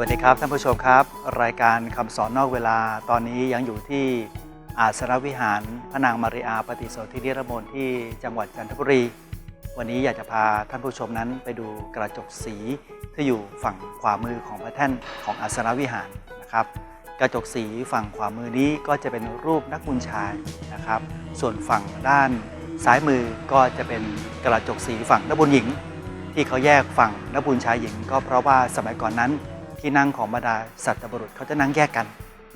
วัสดีครับท่านผู้ชมครับ รายการคำสอนนอกเวลาตอนนี้ยังอยู่ที่อาสรวิหารพระนางมาริอาปฏิโสธินิรมนที่จังหวัดจันทบุรี วันนี้อยากจะพาท่านผู้ชมนั้นไปดูกระจกสีที่อยู่ฝั่งขวามือของพระแท่นของอาสรวิหารนะครับ กระจกสีฝั่งขวามือนี้ก็จะเป็นรูปนักบุญชายนะครับ ส่วนฝั่งด้านซ้ายมือก็จะเป็นกระจกสีฝั่งนักบุญหญิง ที่เขาแยกฝั่งนักบุญชายหญิง ก็เพราะว่าสมัยก่อนนั้น ที่นั่งของบรรดาสัตบุรุษเขาจะนั่งแยกกัน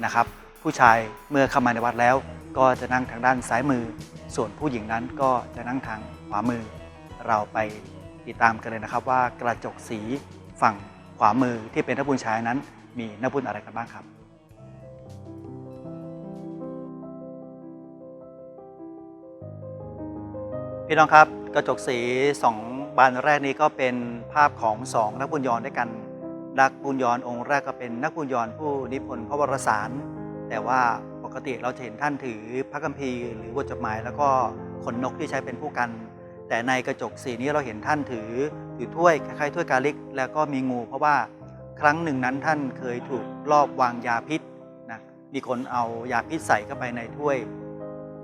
นะครับ ผู้ชายเมื่อเข้ามาในวัดแล้ว ก็จะนั่งทางด้านซ้ายมือ ส่วนผู้หญิงนั้นก็จะนั่งทางขวามือ เราไปติดตามกันเลยนะครับว่ากระจกสีฝั่งขวามือที่เป็นนักบุญชายนั้น มีนักบุญอะไรกันบ้างครับพี่น้องครับกระจกสีสองบานแรกนี้ก็เป็นภาพของสองนักบุญยอนด้วยกัน นักบุญยอนองค์แรกก็เป็นนักบุญยอนผู้นิพนธ์พระวรสาร แต่ว่าปกติเราจะเห็นท่านถือพระคัมภีร์หรือบทจดหมาย แล้วก็ขนนกที่ใช้เป็นผู้กัน แต่ในกระจกสีนี้เราเห็นท่านถือถือถ้วยคล้ายๆถ้วยกาลิก แล้วก็มีงู เพราะว่าครั้งหนึ่งนั้นท่านเคยถูกลอบวางยาพิษนะมีคนเอายาพิษใส่เข้าไปในถ้วย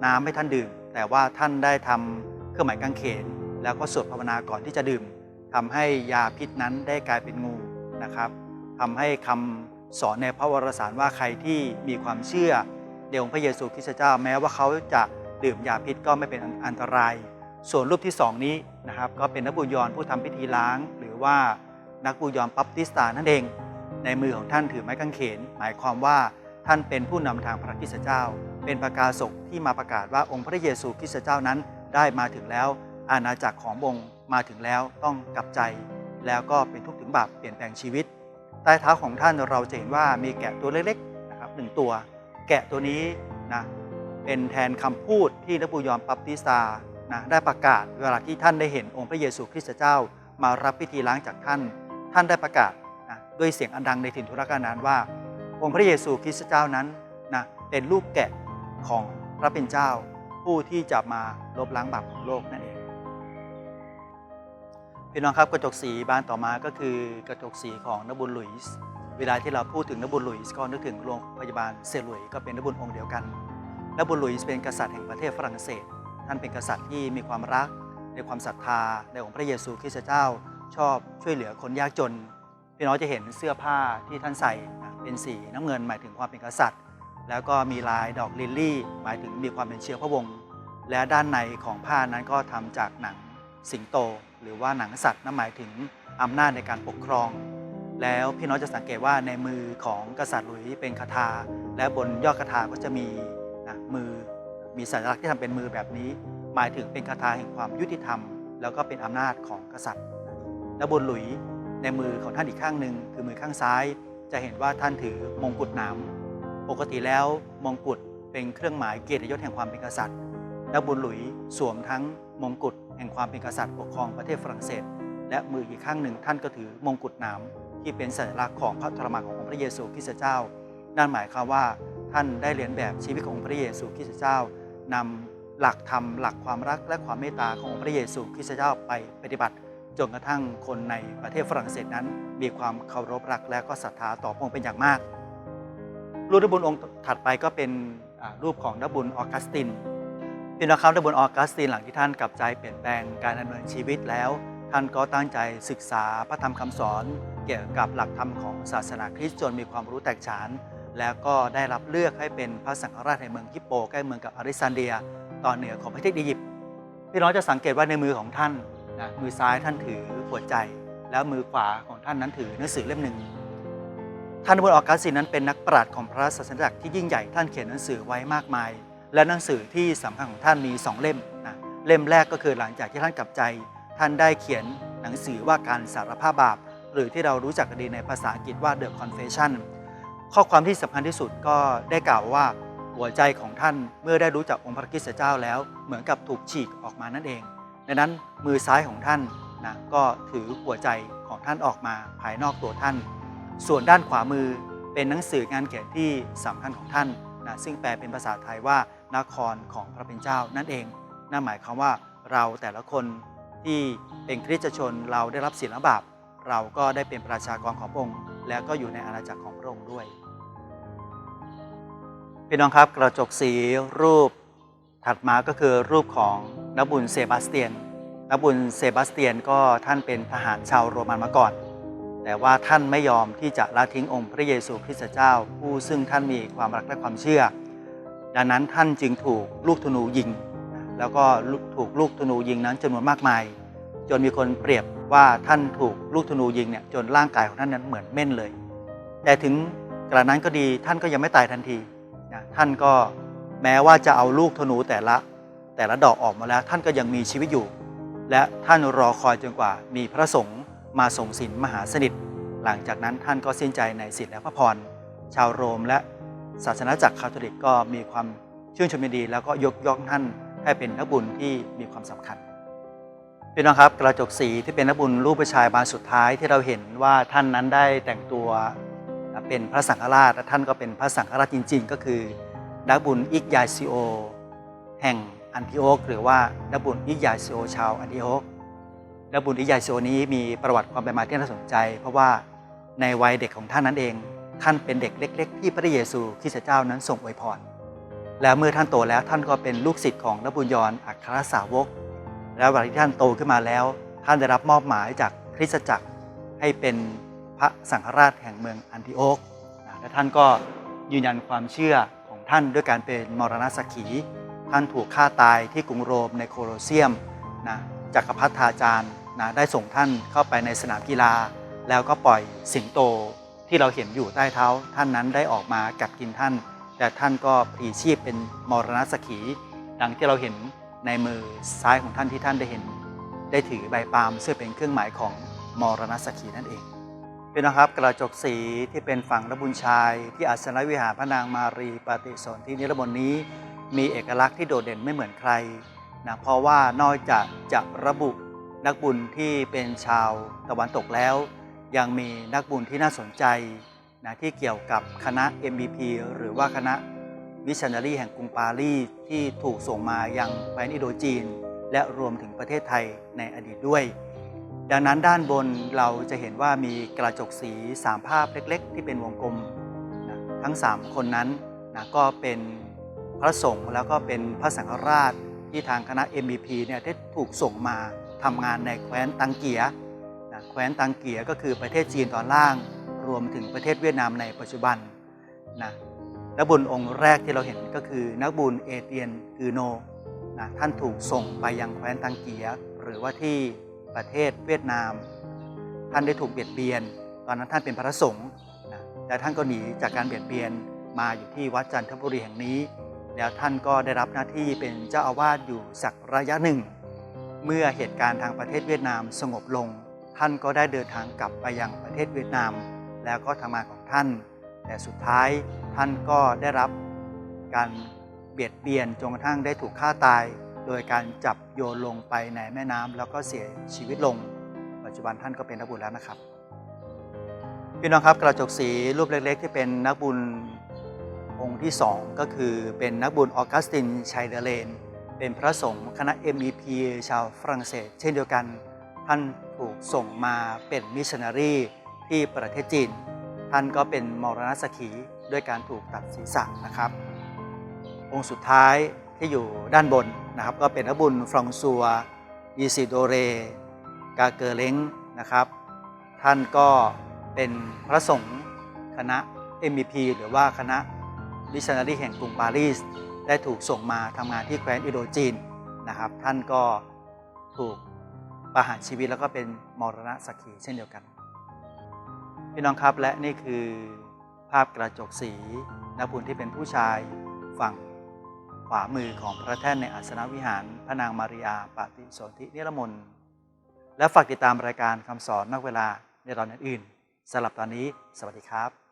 น้ำให้ท่านดื่ม แต่ว่าท่านได้ทำเครื่องหมายกางเขน แล้วก็สวดภาวนาก่อนที่จะดื่มทำให้ยาพิษนั้นได้กลายเป็นงู นะครับทำให้คำสอนในพระวรสารว่าใครที่มีความเชื่อในองค์พระเยซูคริสต์เจ้าแม้ว่าเขาจะดื่มยาพิษก็ไม่เป็นอันตราย ส่วนรูปที่สองนี้นะครับก็เป็นนักบุญยอนผู้ทำพิธีล้าง หรือว่านักบุญยอนปัปติสตานั่นเอง ในมือของท่านถือไม้กางเขน หมายความว่าท่านเป็นผู้นำทางพระคริสต์เจ้า เป็นประกาศกที่มาประกาศว่าองค์พระเยซูคริสต์เจ้านั้นได้มาถึงแล้ว อาณาจักรขององค์มาถึงแล้วต้องกลับใจ แล้วก็เป็นทุก บาปเปลี่ยนแปลงชีวิต ใต้เท้าของท่านเราจะเห็นว่ามีแกะตัวเล็กๆนะครับหนึ่งตัว แกะตัวนี้นะเป็นแทนคำพูดที่นักบุญยอมปัปติสตานะได้ประกาศเวลาที่ท่านได้เห็นองค์พระเยซูคริสต์เจ้า มารับพิธีล้างจากท่าน ท่านได้ประกาศนะด้วยเสียงอันดังในถิ่นทุรกันดารว่า องค์พระเยซูคริสต์เจ้านั้นนะเป็นลูกแกะของพระเป็นเจ้า ผู้ที่จะมาลบล้างบาปของโลกนั่นเอง พี่น้องครับกระจกสีบานต่อมาก็คือกระจกสีของนบุญหลุยส์เวลาที่เราพูดถึงนบุญหลุยส์ก็นึกถึงโรงพยาบาลเซลุยก็เป็นนบุญองค์เดียวกันนบุญหลุยส์เป็นกษัตริย์แห่งประเทศฝรั่งเศส ท่านเป็นกษัตริย์ที่มีความรักในความศรัทธาในองค์พระเยซูคริสต์เจ้า ชอบช่วยเหลือคนยากจน พี่น้องจะเห็นเสื้อผ้าที่ท่านใส่เป็นสีน้ำเงินหมายถึงความเป็นกษัตริย์ แล้วก็มีลายดอกลิลลี่ หมายถึงมีความเป็นเชื้อพระวงศ์และด้านในของผ้านั้นก็ทำจากหนัง สิงโต หรือว่าหนังสัตว์นั่นหมายถึงอำนาจในการปกครอง แล้วพี่น้องจะสังเกตว่าในมือของกษัตริย์หลุยส์เป็นคาถาและบนยอดคาถาก็จะมีนะมือมีสัญลักษณ์ที่ทำเป็นมือแบบนี้ หมายถึงเป็นคาถาแห่งความยุติธรรม แล้วก็เป็นอำนาจของกษัตริย์ และบนหลุยส์ในมือของท่านอีกข้างหนึ่งคือมือข้างซ้าย จะเห็นว่าท่านถือมงกุฎหนามปกติแล้วมงกุฎเป็นเครื่องหมายเกียรติยศแห่งความเป็นกษัตริย์ และบุญหลุยสวมทั้งมงกุฎ แห่งความเป็นกษัตริย์ปกครองประเทศฝรั่งเศส และมืออีกข้างหนึ่งท่านก็ถือมงกุฎหนามที่เป็นสัญลักษณ์ของพระทรรมาขององค์พระเยซูคริสต์เจ้า นั่นหมายความว่าท่านได้เรียนแบบชีวิตขององค์พระเยซูคริสต์เจ้านำหลักธรรมหลักความรักและความเมตตาขององค์พระเยซูคริสต์เจ้าไปปฏิบัติจนกระทั่งคนในประเทศฝรั่งเศสนั้น มีความเคารพรักและก็ศรัทธาต่อพระองค์เป็นอย่างมากรูปนักบุญองค์ถัดไปก็เป็นรูปของนักบุญออกัสติน พี่น้องครับในบุญออกัสตินหลังที่ท่านกลับใจเปลี่ยนแปลงการดำเนินชีวิตแล้ว ท่านก็ตั้งใจศึกษาพระธรรมคำสอน เกี่ยวกับหลักธรรมของศาสนาคริสต์จนมีความรู้แตกฉาน แล้วก็ได้รับเลือกให้เป็นพระสังฆราชแห่งเมืองฮิปโปใกล้เมืองกับอริซันเดีย ตอนเหนือของประเทศอียิปต์พี่น้องจะสังเกตว่าในมือของท่านนะมือซ้ายท่านถือหัวใจ แล้วมือขวาของท่านนั้นถือหนังสือเล่มหนึ่งท่านบุญออกัสตินนั้นเป็นนักปราชญ์ของพระศาสนาจักรที่ยิ่งใหญ่ท่านเขียนหนังสือไว้มากมาย และหนังสือที่สำคัญของท่านมี2เล่มนะเล่มแรกก็คือหลังจากที่ท่านกลับใจ ท่านได้เขียนหนังสือว่าการสารภาพบาป หรือที่เรารู้จักกันดีในภาษาอังกฤษว่า The Confession ข้อความที่สำคัญที่สุดก็ได้กล่าวว่าหัวใจของท่านเมื่อได้รู้จักองค์พระคริสต์เจ้าแล้ว เหมือนกับถูกฉีกออกมานั่นเอง ดังนั้นมือซ้ายของท่านนะก็ถือหัวใจของท่านออกมาภายนอกตัวท่าน ส่วนด้านขวามือเป็นหนังสืองานเขียนที่สำคัญของท่านนะซึ่งแปลเป็นภาษาไทยว่า นครของพระเป็นเจ้านั่นเอง นั่นหมายความว่าเราแต่ละคนที่เป็นคริสตชนเราได้รับศีลบาปเราก็ได้เป็นประชากรของพระองค์ แล้วก็อยู่ในอาณาจักรของพระองค์ด้วยพี่น้องครับกระจกสีรูปถัดมาก็คือรูปของนบุญเซบาสเตียนนบุญเซบาสเตียนก็ท่านเป็นทหารชาวโรมันมาก่อน แต่ว่าท่านไม่ยอมที่จะละทิ้งองค์พระเยซูคริสต์เจ้า ผู้ซึ่งท่านมีความรักและความเชื่อ ดังนั้นท่านจึงถูกลูกธนูยิง แล้วก็ถูกลูกธนูยิงนั้นจำนวนมากมาย จนมีคนเปรียบว่าท่านถูกลูกธนูยิงเนี่ยจนร่างกายของท่านนั้นเหมือนเม่นเลย แต่ถึงกระนั้นก็ดีท่านก็ยังไม่ตายทันทีนะท่านก็แม้ว่าจะเอาลูกธนูแต่ละแต่ละดอกออกมาแล้วท่านก็ยังมีชีวิตอยู่ และท่านรอคอยจนกว่ามีพระสงฆ์มาส่งสินมหาสนิท หลังจากนั้นท่านก็สิ้นใจในศีลและพระพรชาวโรมและ ศาสนาจักรคาทอลิกก็มีความชื่นชมยินดี แล้วก็ยกย่องท่านให้เป็นนักบุญที่มีความสำคัญพี่น้องครับกระจกสีที่เป็นนักบุญรูปผู้ชายบานสุดท้ายที่เราเห็นว่าท่านนั้นได้แต่งตัวเป็นพระสังฆราชและท่านก็เป็นพระสังฆราชจริง ๆ ก็คือนักบุญอิกยาซิโอ แห่งอันทิโอกหรือว่านักบุญอิกยาซิโอชาวอันทิโอกนักบุญอิกยาซิโอนี้มีประวัติความเป็นมาที่น่าสนใจ เพราะว่าในวัยเด็กของท่านนั้นเอง ท่านเป็นเด็กเล็ก ๆ ที่พระเยซูคริสต์เจ้านั้นทรงอวยพร แล้วเมื่อท่านโตแล้วท่านก็เป็นลูกศิษย์ของนบุญยรอัครสาวก แล้ววันที่ท่านโตขึ้นมาแล้ว ท่านได้รับมอบหมายจากคริสตจักรให้เป็นพระสังฆราชแห่งเมืองอันติโอกและท่านก็ยืนยันความเชื่อของท่านด้วยการเป็นมรณสักขี ท่านถูกฆ่าตายที่กรุงโรมในโคโลเซียมนะจักรพรรดิทาจารย์นะได้ส่งท่านเข้าไปในสนามกีฬา แล้วก็ปล่อยสิงโต ที่เราเห็นอยู่ใต้เท้าท่านนั้นได้ออกมากัดกินท่าน แต่ท่านก็พลีชีพเป็นมรณะสักขีดังที่เราเห็นในมือซ้ายของท่านที่ท่านได้เห็น ได้ถือใบปาล์มซึ่งเป็นเครื่องหมายของมรณะสักขีนั่นเองเป็นนะครับกระจกสีที่เป็นฝั่งระบุญชาย ที่อาสนวิหารพระนางมารีปฏิสนธินิรมนนี้ มีเอกลักษณ์ที่โดดเด่นไม่เหมือนใครนะเพราะว่านอกจากจะระบุนักบุญที่เป็นชาวตะวันตกแล้ว ยังมีนักบุญที่น่าสนใจนะที่เกี่ยวกับคณะ MBP หรือว่าคณะมิชชันนารีแห่งกรุงปารีสที่ถูกส่งมายังแคว้นอินโดจีน และรวมถึงประเทศไทยในอดีตด้วย ดังนั้นด้านบนเราจะเห็นว่ามีกระจกสีสามภาพเล็ก ๆ ที่เป็นวงกลมนะทั้ง 3 คนนั้นนะก็เป็นพระสงฆ์แล้วก็เป็นพระสังฆราชที่ทางคณะ MBP เนี่ยได้ถูกส่งมาทำงานในแคว้นตังเกีย ว้นตังเกียก็คือประเทศจีนตอนล่าง รวมถึงประเทศเวียดนามในปัจจุบันนะนักบุญองค์แรกที่เราเห็นก็คือนักบุญเอเตียนกือโนนะท่านถูกส่งไปยังแคว้นตังเกียหรือว่าที่ประเทศเวียดนาม ท่านได้ถูกเบียดเบียน ตอนนั้นท่านเป็นพระสงฆ์นะแต่ท่านก็หนีจากการเบียดเบียนมาอยู่ที่วัดจันทบุรีแห่งนี้ แล้วท่านก็ได้รับหน้าที่เป็นเจ้าอาวาสอยู่สักระยะหนึ่ง เมื่อเหตุการณ์ทางประเทศเวียดนามสงบลง ท่านก็ได้เดินทางกลับไปยังประเทศเวียดนาม แล้วก็ทำงานของท่าน แต่สุดท้ายท่านก็ได้รับการเบียดเบียนจนกระทั่งได้ถูกฆ่าตาย โดยการจับโยนลงไปในแม่น้ำแล้วก็เสียชีวิตลง ปัจจุบันท่านก็เป็นนักบุญแล้วนะครับพี่น้องครับกระจกสีรูปเล็ก ๆ ที่เป็นนักบุญองค์ที่สองก็คือเป็นนักบุญออกัสตินชัยเดเลน เป็นพระสงฆ์คณะ MEP ชาวฝรั่งเศส เช่นเดียวกันท่าน ถูกส่งมาเป็นมิชชันนารีที่ประเทศจีน ท่านก็เป็นมรณสขีด้วยการถูกตัดศีรษะนะครับ องค์สุดท้ายที่อยู่ด้านบนนะครับ ก็เป็นนักบุญฟรองซัวยีซิโดเร กาเกอร์เล้งนะครับ ท่านก็เป็นพระสงฆ์คณะ MEP หรือว่าคณะมิชชันนารีแห่งกรุงปารีส ได้ถูกส่งมาทำงานที่แคว้นอิโดจีนนะครับ ท่านก็ถูก ประหารชีวิตแล้วก็เป็นมรณะสักขีเช่นเดียวกัน พี่น้องครับและนี่คือภาพกระจกสีนักบุญที่เป็นผู้ชายฝั่งขวามือของพระแท่นในอาสนวิหาร พระนางมาริอาปฏิสนธินิรมนและฝากติดตามรายการคำสอนนอกเวลาในตอนอื่นๆสำหรับตอนนี้ สวัสดีครับ